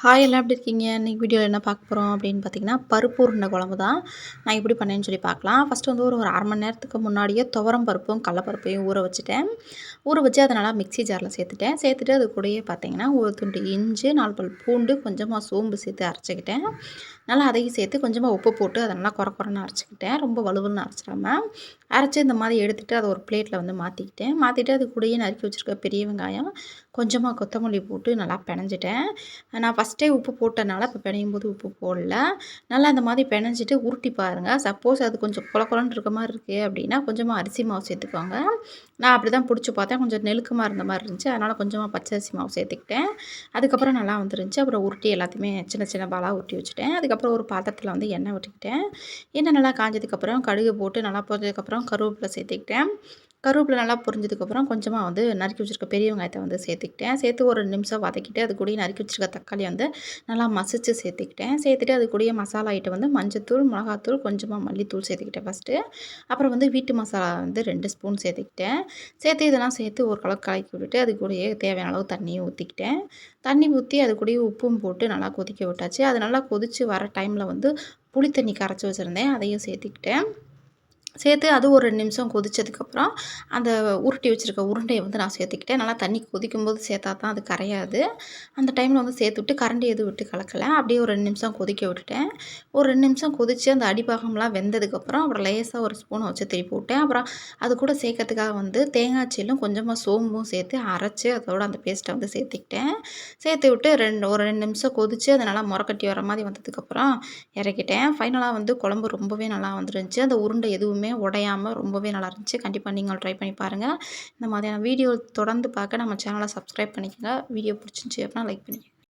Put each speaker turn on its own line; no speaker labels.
Hi எல்லாம் எப்படி இருக்கீங்க? இன்றைக்கி வீடியோவில் என்ன பார்க்க போகிறோம் அப்படின்னு பார்த்தீங்கன்னா பருப்பு உருண்டை குழம்பு தான் நான் எப்படி பண்ணேன்னு சொல்லி பார்க்கலாம். ஃபஸ்ட்டு வந்து ஒரு ஒரு அரை மணி நேரத்துக்கு முன்னாடியே துவரம் பருப்பும் கடலப்பருப்பையும் ஊற வச்சுட்டேன். ஊற வச்சு அதை நல்லா மிக்ஸி ஜாரில் சேர்த்துட்டேன். சேர்த்துட்டு அது கூடயே பார்த்தீங்கன்னா ஒரு துண்டு இஞ்சி நாலு பல் பூண்டு கொஞ்சமாக சோம்பு சேர்த்து அரைச்சிக்கிட்டேன். நல்லா அதையும் சேர்த்து கொஞ்சமாக உப்பு போட்டு அதை நல்லா குறை குறைன்னு அரைச்சிக்கிட்டேன். ரொம்ப வலுவல்னு அரைச்சிடாமல் அரைச்சி இந்த மாதிரி எடுத்துகிட்டு அதை ஒரு பிளேட்டில் வந்து மாற்றிக்கிட்டேன் மாற்றிட்டு அது கூடயே நறுக்கி வச்சுருக்க பெரிய வெங்காயம் கொஞ்சமாக கொத்தமல்லி போட்டு நல்லா பிணைஞ்சிட்டேன் நான் ஃபஸ்ட்டே உப்பு போட்டனால இப்போ பிணையும் போது உப்பு போடல. நல்லா அந்த மாதிரி பிணைஞ்சிட்டு உருட்டி பாருங்கள் சப்போஸ் அது கொஞ்சம் குள குலன்னு இருக்க மாதிரி இருக்குது அப்படின்னா கொஞ்சமாக அரிசி மாவு சேர்த்துக்கோங்க. நான் அப்படி தான் பிடிச்சி பார்த்தேன். கொஞ்சம் நெருக்கமாக இருந்த மாதிரி இருந்துச்சு. அதனால் கொஞ்சமாக பச்சரிசி மாவு சேர்த்துக்கிட்டேன். அதுக்கப்புறம் நல்லா வந்துருந்துச்சு. அப்புறம் உருட்டி எல்லாத்தையுமே சின்ன சின்ன பாலாக உருட்டி வச்சுட்டேன். அதுக்கப்புறம் ஒரு பாத்திரத்தில் வந்து எண்ணெய் விட்டுக்கிட்டேன் எண்ணெய் நல்லா காஞ்சதுக்கப்புறம் கடுகு போட்டு நல்லா போட்டதுக்கப்புறம் கருவேப்பிலை சேர்த்துக்கிட்டேன். கருவேப்பிலை நல்லா பொரிஞ்சதுக்கப்புறம் கொஞ்சமாக வந்து நறுக்கி வச்சுருக்க பெரிய வெங்காயத்தை வந்து சேர்த்துக்கிட்டேன். சேர்த்து ஒரு நிமிஷம் வதக்கிட்டு அது கூடயே நறுக்கி வச்சுருக்க தக்காளி வந்து நல்லா மசிச்சு சேர்த்துக்கிட்டேன். சேர்த்துட்டு அது கூடிய மசாலா ஐட்டம் வந்து மஞ்சத்தூள் மிளகாத்தூள் கொஞ்சமாக மல்லித்தூள் சேர்த்துக்கிட்டேன் ஃபஸ்ட்டு அப்புறம் வந்து வீட்டு மசாலா வந்து ரெண்டு ஸ்பூன் சேர்த்துக்கிட்டேன். சேர்த்து இதெல்லாம் சேர்த்து ஒரு கலக்கு கலக்கி விட்டுட்டு அது கூடயே தேவையான அளவு தண்ணியும் ஊற்றிக்கிட்டேன் தண்ணி ஊற்றி அது கூடயே உப்பும் போட்டு நல்லா கொதிக்க விட்டாச்சு. அது நல்லா கொதித்து வர டைமில் வந்து புளி தண்ணி கரைச்சி வச்சுருந்தேன். அதையும் சேர்த்துக்கிட்டேன். சேர்த்து அது ஒரு ரெண்டு நிமிஷம் கொதித்ததுக்கப்புறம் அந்த உருட்டி வச்சுருக்க உருண்டையை வந்து நான் சேர்த்துக்கிட்டேன். நல்லா தண்ணி கொதிக்கும் போது சேர்த்தா தான் அது கரையாது. அந்த டைமில் வந்து சேர்த்து விட்டு கரண்டி எதுவும் விட்டு கலக்கலை. அப்படியே ஒரு ரெண்டு நிமிஷம் கொதிக்க விட்டுட்டேன். ஒரு ரெண்டு நிமிஷம் கொதித்து அந்த அடிப்பாகம்லாம் வெந்ததுக்கப்புறம் அப்புறம் லேசாக ஒரு ஸ்பூனை வச்சு திருப்பி விட்டேன். அப்புறம் அது கூட சேர்க்கறதுக்காக வந்து தேங்காய் சீலும் கொஞ்சமாக சோம்பும் சேர்த்து அரைச்சி அதோட அந்த பேஸ்ட்டை வந்து சேர்த்துக்கிட்டேன். சேர்த்து விட்டு ரெண்டு ஒரு ரெண்டு நிமிஷம் கொதித்து அது நல்லா முறக்கட்டி வர மாதிரி வந்ததுக்கப்புறம் இறக்கிட்டேன். ஃபைனலாக வந்து குழம்பு ரொம்பவே நல்லா வந்துருந்துச்சு. அந்த உருண்டை எதுவுமே எதுவுமே உடையாமல் ரொம்பவே நல்லா இருந்துச்சு. கண்டிப்பாக நீங்கள் ட்ரை பண்ணி பாருங்கள் இந்த மாதிரியான வீடியோ தொடர்ந்து பார்க்க நம்ம சேனலை சப்ஸ்கிரைப் பண்ணிக்கோங்க. வீடியோ பிடிச்சிருந்துச்சி அப்படின்னா லைக் பண்ணிக்கோங்க.